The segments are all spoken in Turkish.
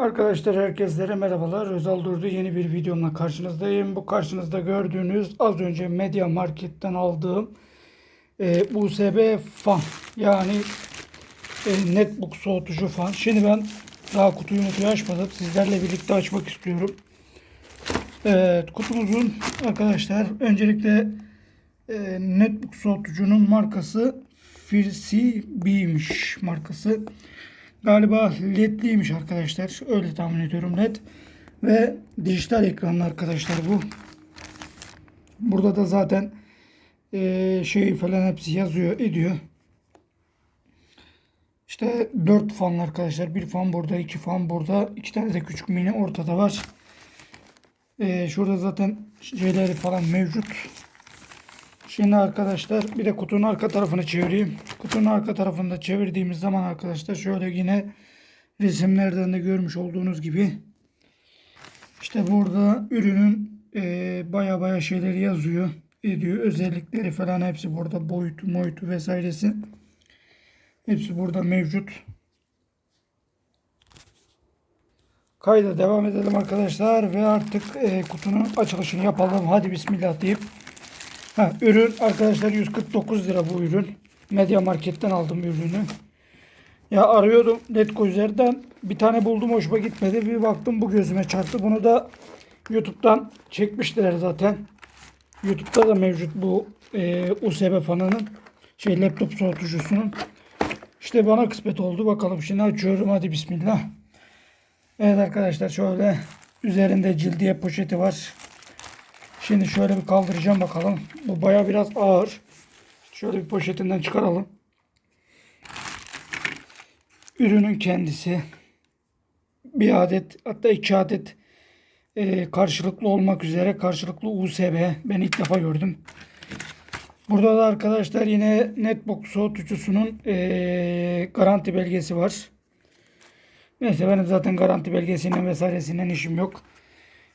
Arkadaşlar herkeslere merhabalar. Özal Durdu yeni bir videomla karşınızdayım. Bu karşınızda gördüğünüz az önce Media Market'ten aldığım e, USB fan yani e, netbook soğutucu fan. Şimdi ben daha kutuyu mutuyu açmadım. Sizlerle birlikte açmak istiyorum. Evet kutumuzun arkadaşlar öncelikle e, netbook soğutucunun markası Firsi markası. Galiba ledliymiş arkadaşlar. Öyle tahmin ediyorum led. Ve dijital ekranlı arkadaşlar bu. Burada da zaten e, şey falan hepsi yazıyor ediyor. İşte 4 fanlı arkadaşlar. Bir fan burada, iki fan burada. iki tane de küçük mini ortada var. E, şurada zaten şeyleri falan mevcut. Şimdi arkadaşlar bir de kutunun arka tarafını çevireyim. Kutunun arka tarafını da çevirdiğimiz zaman arkadaşlar şöyle yine resimlerden de görmüş olduğunuz gibi işte burada ürünün e, baya baya şeyleri yazıyor ediyor. Özellikleri falan hepsi burada boyutu boyutu vesairesi hepsi burada mevcut. Kayda devam edelim arkadaşlar ve artık e, kutunun açılışını yapalım. Hadi bismillah deyip Ha, ürün arkadaşlar 149 lira bu ürün. Media Market'ten aldım ürünü. Ya arıyordum Letgo üzerinden. Bir tane buldum hoşuma gitmedi. Bir baktım bu gözüme çarptı. Bunu da YouTube'dan çekmişler zaten. YouTube'da da mevcut bu e, USB fanının şey laptop soğutucusunun. İşte bana kısmet oldu. Bakalım şimdi açıyorum. Hadi bismillah. Evet arkadaşlar şöyle üzerinde cildiye poşeti var. Şimdi şöyle bir kaldıracağım bakalım. Bu baya biraz ağır. Şöyle bir poşetinden çıkaralım. Ürünün kendisi. Bir adet hatta iki adet e, karşılıklı olmak üzere karşılıklı USB. Ben ilk defa gördüm. Burada da arkadaşlar yine netbook soğutucusunun e, garanti belgesi var. Neyse benim zaten garanti belgesinden vesairesinden işim yok.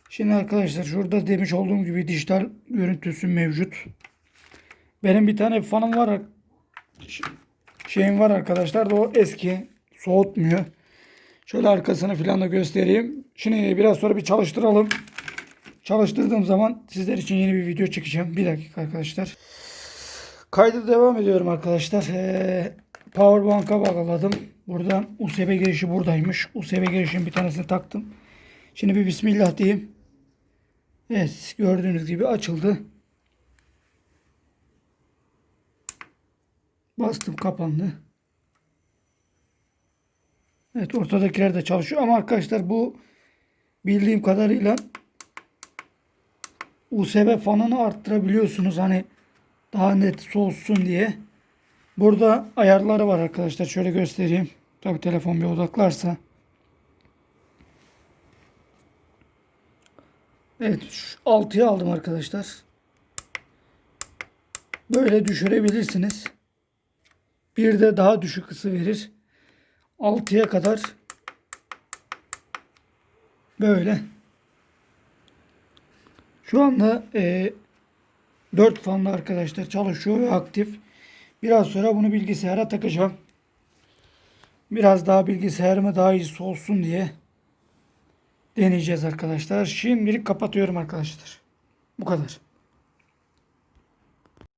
Şimdi arkadaşlar şurada demiş olduğum gibi dijital görüntüsü mevcut. Benim bir tane fanım var. Şeyim var arkadaşlar da o eski. Soğutmuyor. Şöyle arkasını falan da göstereyim. Şimdi biraz sonra bir çalıştıralım. Çalıştırdığım zaman sizler için yeni bir video çekeceğim. Bir dakika arkadaşlar. Kaydı devam ediyorum arkadaşlar. Ee, Powerbank'a bağladım. Buradan USB girişi buradaymış. USB girişin bir tanesini taktım. Şimdi bir bismillah diyeyim. Evet gördüğünüz gibi açıldı. Bastım kapandı. Evet ortadakiler de çalışıyor ama arkadaşlar bu bildiğim kadarıyla USB fanını arttırabiliyorsunuz hani daha net soğusun diye. Burada ayarları var arkadaşlar. Şöyle göstereyim. Tabi telefon bir odaklarsa. Evet 6'ya aldım arkadaşlar. Böyle düşürebilirsiniz. Bir de daha düşük ısı verir. 6'ya kadar böyle. Şu anda e, 4 fanlı arkadaşlar çalışıyor ve aktif. Biraz sonra bunu bilgisayara takacağım. Biraz daha bilgisayarımı daha iyi soğusun diye deneyeceğiz arkadaşlar. Şimdilik kapatıyorum arkadaşlar. Bu kadar.